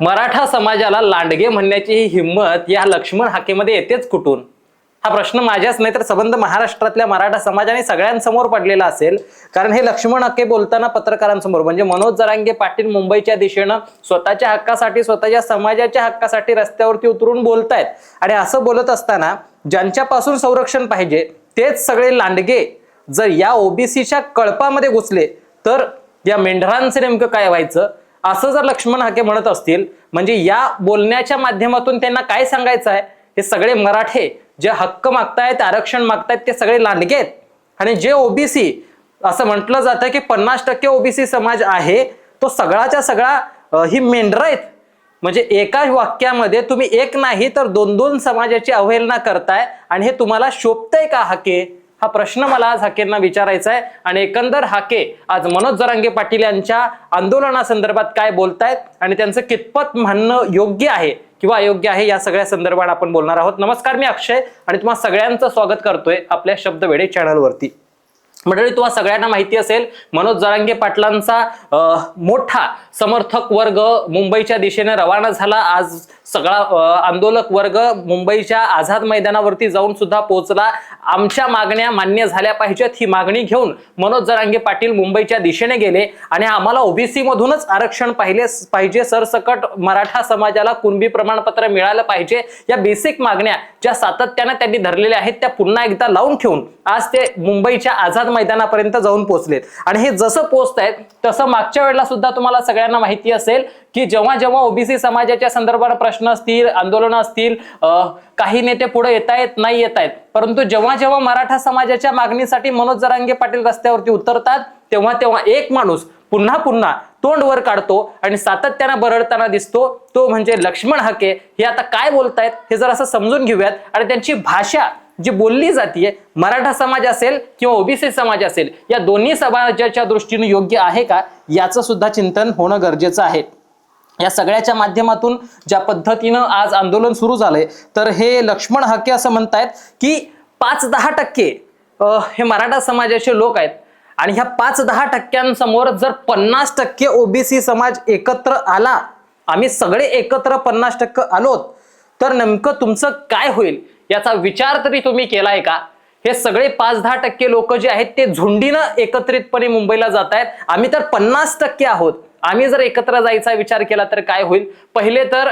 मराठा समाजाला लांडगे म्हणण्याची ही हिंमत या लक्ष्मण हाकेमध्ये येतेच कुठून? हा प्रश्न माझ्याच नाही तर संबंध महाराष्ट्रातल्या मराठा समाजाने सगळ्यांसमोर पडलेला असेल. कारण हे लक्ष्मण हक्के बोलताना पत्रकारांसमोर म्हणजे मनोज जरांगे पाटील मुंबईच्या दिशेनं स्वतःच्या हक्कासाठी स्वतःच्या समाजाच्या हक्कासाठी रस्त्यावरती उतरून बोलतायत. आणि असं बोलत असताना ज्यांच्यापासून संरक्षण पाहिजे तेच सगळे लांडगे. जर या ओबीसीच्या कळपामध्ये घुसले तर या मेंढरांचं नेमकं काय व्हायचं? असं जर लक्ष्मण हाके म्हणत असतील म्हणजे या बोलण्याच्या माध्यमातून त्यांना काय सांगायचं आहे? हे सगळे मराठे जे हक्क मागतायत आरक्षण मागतायत ते सगळे लांडगे आहेत आणि जे ओबीसी असं म्हटलं जातं की पन्नास टक्के ओबीसी समाज आहे तो सगळाच्या सगळा ही मेंढर आहेत. म्हणजे एका वाक्यामध्ये तुम्ही एक नाही तर दोन दोन समाजाची अवहेलना करताय आणि हे तुम्हाला शोभतंय का हाके? हा प्रश्न मला आज हाकेंना विचारायचा आहे. आणि एकंदर हाके आज मनोज जरांगे पाटील यांच्या आंदोलनासंदर्भात काय बोलतायत आणि त्यांचं कितपत म्हणणं योग्य आहे किंवा अयोग्य आहे या सगळ्या संदर्भात आपण बोलणार आहोत. नमस्कार मी अक्षय आणि तुम्हाला सगळ्यांचं स्वागत करतोय आपल्या शब्दवेडे चॅनलवरती मंडळी तुम्हाला सगळ्यांना माहिती असेल मनोज जरांगे पाटलांचा मोठा समर्थक वर्ग मुंबईच्या दिशेने रवाना झाला. आज सगळा आंदोलक वर्ग मुंबईच्या आझाद मैदानावरती जाऊन सुद्धा पोहोचला. आमच्या मागण्या मान्य झाल्या पाहिजेत ही मागणी घेऊन मनोज जरांगे पाटील मुंबईच्या दिशेने गेले. आणि आम्हाला ओबीसी मधूनच आरक्षण पाहिले पाहिजे सरसकट मराठा समाजाला कुणबी प्रमाणपत्र मिळालं पाहिजे. या बेसिक मागण्या ज्या सातत्यानं त्यांनी धरलेल्या आहेत त्या पुन्हा एकदा लावून ठेवून आज ते मुंबईच्या आझाद मैदानापर्यंत जाऊन पोहोचलेत. आणि हे जसं पोहोचतायत तसं मागच्या वेळेला सुद्धा तुम्हाला सगळ्यांना माहिती असेल की जेव्हा जेव्हा ओबीसी समाजाच्या संदर्भात प्रश्न असतील आंदोलनं असतील काही नेते पुढे येत आहेत नाही येत आहेत परंतु जेव्हा जेव्हा मराठा समाजाच्या मागणीसाठी मनोज जरांगे पाटील रस्त्यावरती उतरतात तेव्हा तेव्हा एक माणूस पुन्हा पुन्हा तोंड वर काढतो आणि सातत्यानं बरडताना दिसतो तो म्हणजे लक्ष्मण हके. हे आता काय बोलतायत हे जर असं समजून घेऊयात. आणि त्यांची भाषा जी बोलली जाते मराठा समाज असेल किंवा ओबीसी समाज असेल या दोन्ही समाजाच्या दृष्टीने योग्य आहे का? याचं सुद्धा चिंतन होणं गरजेचं आहे. या सगळ्याच्या माध्यमातून ज्या पद्धतीनं आज आंदोलन सुरू झालंय तर हे लक्ष्मण हके असं म्हणतायत की पाच दहा टक्के हे मराठा समाजाचे लोक आहेत. आणि ह्या पाच दहा टक्क्यांसमोर जर पन्नास टक्के ओबीसी समाज एकत्र आला आम्ही सगळे एकत्र पन्नास टक्के आलोत तर नेमकं तुमचं काय होईल? याचा विचार तरी तुम्ही केलाय का? हे सगळे पाच दहा टक्के लोक जे आहेत ते झुंडीनं एकत्रितपणे मुंबईला जात आहेत आम्ही तर पन्नास टक्के आहोत. आम्ही जर एकत्र जायचा विचार केला तर काय होईल? पहिले तर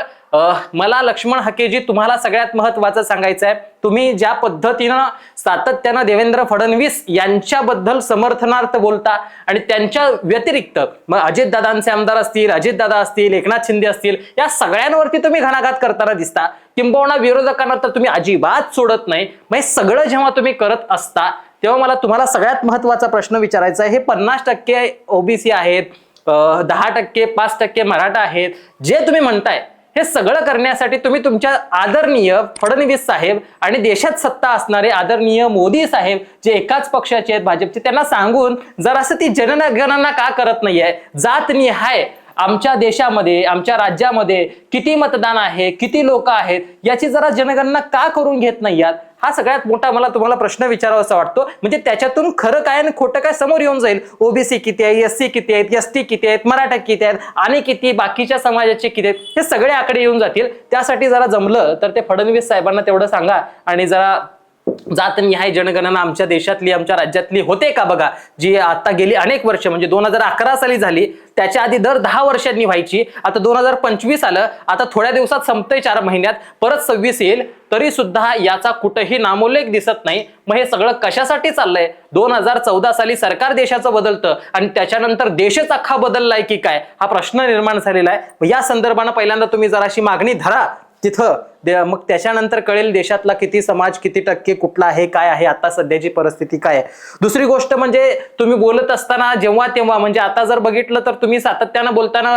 मला लक्ष्मण हकेजी तुम्हाला सगळ्यात महत्वाचं सांगायचं आहे तुम्ही ज्या पद्धतीनं सातत्यानं देवेंद्र फडणवीस यांच्याबद्दल समर्थनार्थ बोलता आणि त्यांच्या व्यतिरिक्त मग अजितदादांचे आमदार असतील अजितदादा असतील एकनाथ शिंदे असतील या सगळ्यांवरती तुम्ही घणाघात करताना दिसता. किंबहुना विरोधकांना तर तुम्ही अजिबात सोडत नाही. मग हे सगळं जेव्हा तुम्ही करत असता तेव्हा मला तुम्हाला सगळ्यात महत्त्वाचा प्रश्न विचारायचा आहे. हे पन्नास टक्के ओबीसी आहेत. दहा टक्के पाच टक्के मराठा आहेत. जे तुम्ही म्हणताय हे सगळं करण्यासाठी तुम्ही तुमच्या आदरणीय फडणवीस साहेब आणि देशात सत्ता असणारे आदरणीय मोदी साहेब जे एकाच पक्षाचे आहेत भाजपचे त्यांना सांगून जर असं ती जनगणना का करत नाहीये? जात निहाय आमच्या देशामध्ये आमच्या राज्यामध्ये किती मतदान आहे किती लोक आहेत याची जरा जनगणना का करून घेत नाही आहात हा सगळ्यात मोठा मला तुम्हाला प्रश्न विचारावासा वाटतो. म्हणजे त्याच्यातून खरं काय आणि खोटं काय समोर येऊन जाईल? ओबीसी किती आहे एस सी किती आहेत एस टी किती आहेत मराठा किती आहेत आणि किती बाकीच्या समाजाचे किती आहेत हे सगळे आकडे येऊन जातील. त्यासाठी जरा जमलं तर ते फडणवीस साहेबांना तेवढं सांगा आणि जरा जात निहाय जनगणना आमच्या देशातली आमच्या राज्यातली होते का बघा? जी आता गेली अनेक वर्ष म्हणजे दोन हजार अकरा साली झाली त्याच्या आधी दर दहा वर्षांनी व्हायची. आता दोन हजार पंचवीस आलं आता थोड्या दिवसात संपतंय चार महिन्यात परत सव्वीस येईल तरी सुद्धा याचा कुठेही नामोल्लेख दिसत नाही. मग हे सगळं कशासाठी चाललंय? दोन हजार चौदा साली सरकार देशाचं बदलतं आणि त्याच्यानंतर देशच अख्खा बदललाय की काय? हा प्रश्न निर्माण झालेला आहे. या संदर्भानं पहिल्यांदा तुम्ही जराशी मागणी धरा. तिथं दे- मग त्याच्यानंतर कळेल देशातला किती समाज किती टक्के कुठला आहे काय आहे आता सध्याची परिस्थिती काय आहे. दुसरी गोष्ट म्हणजे तुम्ही बोलत असताना जेव्हा तेव्हा म्हणजे आता जर बघितलं तर तुम्ही सातत्यानं बोलताना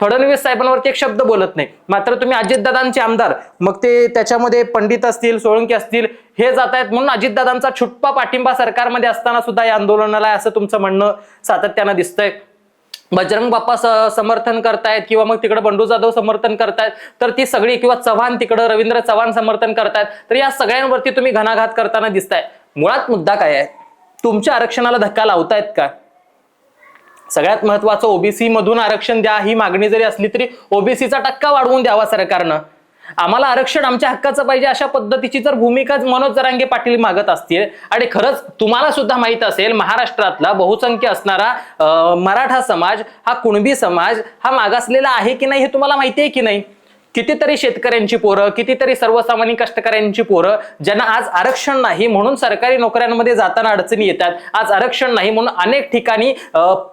फडणवीस साहेबांवरती एक शब्द बोलत नाही. मात्र तुम्ही अजितदादांचे आमदार मग ते त्याच्यामध्ये पंडित असतील सोळंकी असतील हे जात आहेत. म्हणून अजितदादांचा छुटपा पाठिंबा सरकारमध्ये असताना सुद्धा या आंदोलनाला असं तुमचं म्हणणं सातत्यानं दिसतंय. बजरंग बाप्पा स- समर्थन करतायत किंवा मग तिकडे बंडू जाधव समर्थन करतायत तर ती सगळी किंवा चव्हाण तिकडं रवींद्र चव्हाण समर्थन करतायत तर या सगळ्यांवरती तुम्ही घणाघात करताना दिसताय. मुळात मुद्दा काय आहे? तुमच्या आरक्षणाला धक्का लावतायत का? सगळ्यात महत्वाचं ओबीसी मधून आरक्षण द्या ही मागणी जरी असली तरी ओबीसीचा टक्का वाढवून द्यावा सरकारनं. आम्हाला आरक्षण आमच्या हक्काचं पाहिजे अशा पद्धतीची जर भूमिका मनोज जरांगे पाटील मागत असतील आणि खरंच तुम्हाला सुद्धा माहीत असेल महाराष्ट्रातला बहुसंख्य असणारा मराठा समाज हा कुणबी समाज हा मागासलेला आहे की नाही हे तुम्हाला माहिती आहे की नाही? कितीतरी शेतकऱ्यांची पोरं कितीतरी सर्वसामान्य कष्टकऱ्यांची पोरं ज्यांना आज आरक्षण नाही म्हणून सरकारी नोकऱ्यांमध्ये जाताना अडचणी येतात. आज आरक्षण नाही म्हणून अनेक ठिकाणी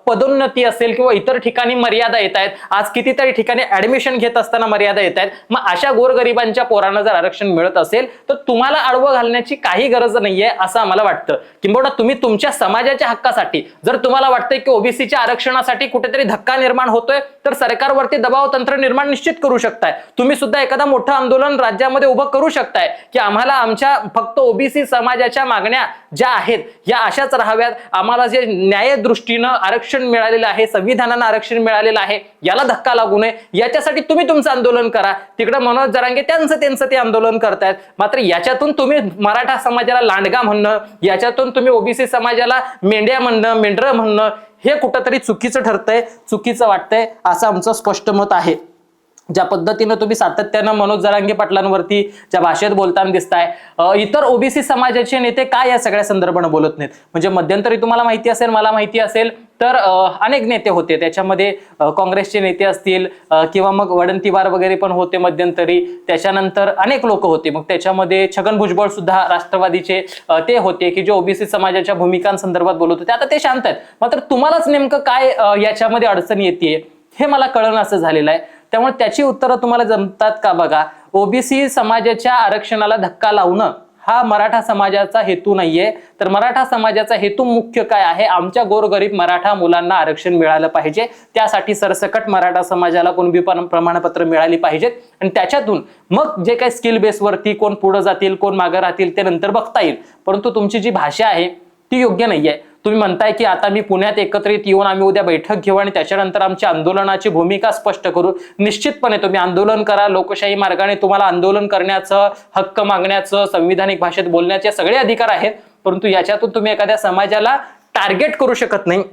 पदोन्नती असेल किंवा इतर ठिकाणी मर्यादा येत आहेत. आज कितीतरी ठिकाणी ऍडमिशन घेत असताना मर्यादा येत आहेत. मग अशा गोरगरिबांच्या पोरांना जर आरक्षण मिळत असेल तर तुम्हाला आडवं घालण्याची काही गरज नाहीये असं आम्हाला वाटतं. किंबहुना तुम्ही तुमच्या समाजाच्या हक्कासाठी जर तुम्हाला वाटतंय की ओबीसीच्या आरक्षणासाठी कुठेतरी धक्का निर्माण होतोय तर सरकारवरती दबाव तंत्र निर्माण निश्चित करू शकताय. तुम्ही सुद्धा एखादा मोठं आंदोलन राज्यामध्ये उभं करू शकताय की आम्हाला आमच्या फक्त ओबीसी समाजाच्या मागण्या ज्या आहेत या अशाच राहाव्यात. आम्हाला जे न्याय दृष्टीनं आरक्षण मिळालेलं आहे संविधानानं आरक्षण मिळालेलं आहे याला धक्का लागू नये. याच्यासाठी तुम्ही तुमचं आंदोलन करा. तिकडे मनोज जरांगे त्यांचं त्यांचं ते आंदोलन करतायत. मात्र याच्यातून तुम्ही मराठा समाजाला लांडगा म्हणणं याच्यातून तुम्ही ओबीसी समाजाला मेंढ्या म्हणणं मेंढरं म्हणणं हे कुठंतरी चुकीचं ठरतंय चुकीचं वाटतंय असं आमचं स्पष्ट मत आहे. ज्या पद्धतीनं तुम्ही सातत्यानं मनोज जरांगे पाटलांवरती ज्या भाषेत बोलताना दिसताय इतर ओबीसी समाजाचे नेते काय या सगळ्या संदर्भानं बोलत नाहीत? म्हणजे मध्यंतरी तुम्हाला माहिती असेल मला माहिती असेल तर अनेक नेते होते. त्याच्यामध्ये काँग्रेसचे नेते असतील किंवा मग वडंतीवार वगैरे पण होते मध्यंतरी. त्याच्यानंतर अनेक लोक होते. मग त्याच्यामध्ये छगन भुजबळ सुद्धा राष्ट्रवादीचे ते होते की जे ओबीसी समाजाच्या भूमिकांसंदर्भात बोलत होते. आता ते शांत आहेत. मात्र तुम्हालाच नेमकं काय याच्यामध्ये अडचण येते हे मला कळणं असं झालेलं आहे. त्यामुळे त्याची उत्तरं तुम्हाला जमतात का बघा? ओबीसी समाजाच्या आरक्षणाला धक्का लावणं हा मराठा समाजाचा हेतू नाहीये. तर मराठा समाजाचा हेतू मुख्य काय आहे? आमच्या गोरगरीब मराठा मुलांना आरक्षण मिळालं पाहिजे. त्यासाठी सरसकट मराठा समाजाला कुणबी पण- प्रमाणपत्र मिळाली पाहिजेत. आणि त्याच्यातून मग जे काही स्किल बेसवरती कोण पुढे जातील कोण मागे राहतील ते नंतर बघता येईल. परंतु तुमची जी भाषा आहे ती योग्य नाहीये. तुम्ही म्हणताय की आता मी पुण्यात एकत्रित येऊन आम्ही उद्या बैठक घेऊ आणि त्याच्यानंतर आमची आंदोलनाची भूमिका स्पष्ट करू. निश्चितपणे तुम्ही आंदोलन करा लोकशाही मार्गाने तुम्हाला आंदोलन करण्याचं हक्क मागण्याचं संविधानिक भाषेत बोलण्याचे सगळे अधिकार आहेत. परंतु याच्यातून तुम्ही एखाद्या समाजाला टार्गेट करू शकत नाही.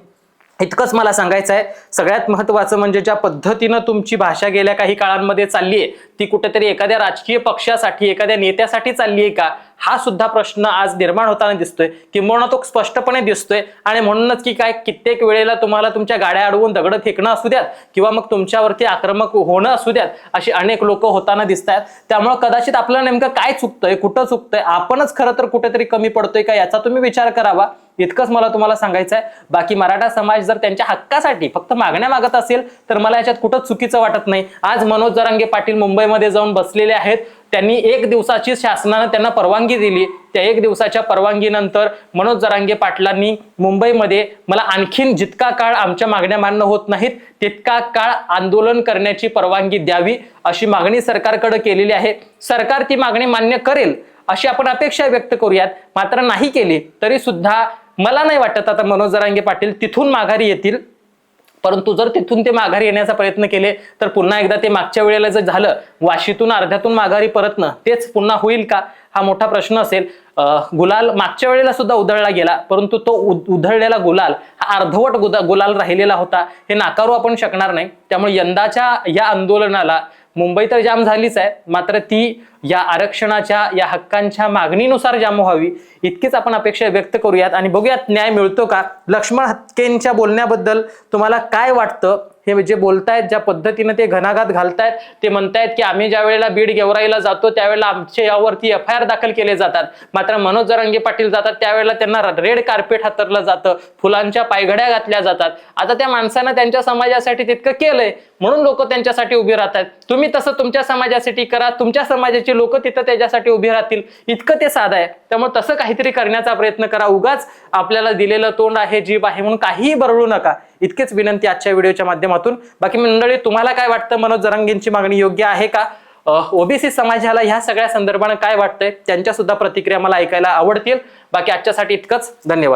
इतकंच मला सांगायचं आहे. सगळ्यात महत्वाचं म्हणजे ज्या पद्धतीनं तुमची भाषा गेल्या काही काळांमध्ये चालली आहे ती कुठेतरी एखाद्या राजकीय पक्षासाठी एखाद्या नेत्यासाठी चालली आहे का? हा सुद्धा प्रश्न आज निर्माण होताना दिसतोय. किंबहुना तो स्पष्टपणे दिसतोय. आणि म्हणूनच की काय कित्येक वेळेला तुम्हाला तुमच्या गाड्या अडवून दगड फेकणं असू द्यात किंवा मग तुमच्यावरती आक्रमक होणं असू द्यात अशी अनेक लोक होताना दिसत आहेत त्यामुळे कदाचित आपलं नेमकं काय चुकतंय कुठं चुकतंय आपणच खरं तर कुठेतरी कमी पडतोय का याचा तुम्ही विचार करावा. इतकंच मला तुम्हाला सांगायचं आहे बाकी मराठा समाज जर त्यांच्या हक्कासाठी फक्त मागण्या मागत असेल तर मला याच्यात कुठं चुकीचं वाटत नाही. आज मनोज जरांगे पाटील मुंबईमध्ये जाऊन बसलेले आहेत. त्यांनी एक दिवसाची शासनानं त्यांना परवानगी दिली. त्या एक दिवसाच्या परवानगीनंतर मनोज जरांगे पाटलांनी मुंबईमध्ये मला आणखीन जितका काळ आमच्या मागण्या मान्य होत नाहीत तितका काळ आंदोलन करण्याची परवानगी द्यावी अशी मागणी सरकारकडे केलेली आहे. सरकार ती मागणी मान्य करेल अशी आपण अपेक्षा व्यक्त करूयात. मात्र नाही केली तरी सुद्धा मला नाही वाटत आता मनोज जरांगे पाटील तिथून माघारी येतील. परंतु जर तिथून ते माघारी येण्याचा प्रयत्न केले तर पुन्हा एकदा ते मागच्या वेळेला जर झालं वाशीतून अर्ध्यातून माघारी परतणं तेच पुन्हा होईल का? हा मोठा प्रश्न असेल. गुलाल मागच्या वेळेला सुद्धा उधळला गेला परंतु तो उधळलेला गुलाल हा अर्धवट गुदा- गुलाल राहिलेला होता. हे नाकारू आपण शकणार नाही. त्यामुळे यंदाच्या या आंदोलनाला मुंबई तर जाम झालीच आहे. मात्र ती या आरक्षणाच्या या हक्कांच्या मागणीनुसार जाम व्हावी इतकीच आपण अपेक्षा व्यक्त करूयात. आणि बघूयात न्याय मिळतो का? लक्ष्मण हत्केंच्या बोलण्याबद्दल तुम्हाला काय वाटतं? हे जे बोलतायत ज्या पद्धतीनं ते घणाघात घालतायत ते म्हणतायत की आम्ही ज्या वेळेला बीड गेवराईला जातो त्यावेळेला आमच्या यावरती एफ आय आर दाखल केले जातात. मात्र मनोज जरांगे पाटील जातात त्यावेळेला त्यांना रेड कार्पेट हातरलं जातं फुलांच्या पायघड्या घातल्या जातात. आता त्या माणसानं त्यांच्या समाजासाठी तितकं केलंय म्हणून लोक त्यांच्यासाठी उभी राहतात. तुम्ही तसं तुमच्या समाजासाठी करा तुमच्या समाजाची लोक तिथं त्याच्यासाठी उभी राहतील. इतकं ते साधं आहे. त्यामुळे तसं काहीतरी करण्याचा प्रयत्न करा. उगाच आपल्याला दिलेलं तोंड आहे जीभ आहे म्हणून काहीही बरळू नका. इतकेच विनंती आजच्या व्हिडिओच्या माध्यमातून. बाकी मंडळी तुम्हाला काय वाटतं? मनोज जरांगेंची मागणी योग्य आहे का? ओबीसी समाजाला ह्या सगळ्या संदर्भानं काय वाटतंय? त्यांच्या सुद्धा प्रतिक्रिया मला ऐकायला आवडतील. बाकी आजच्यासाठी इतकंच. धन्यवाद.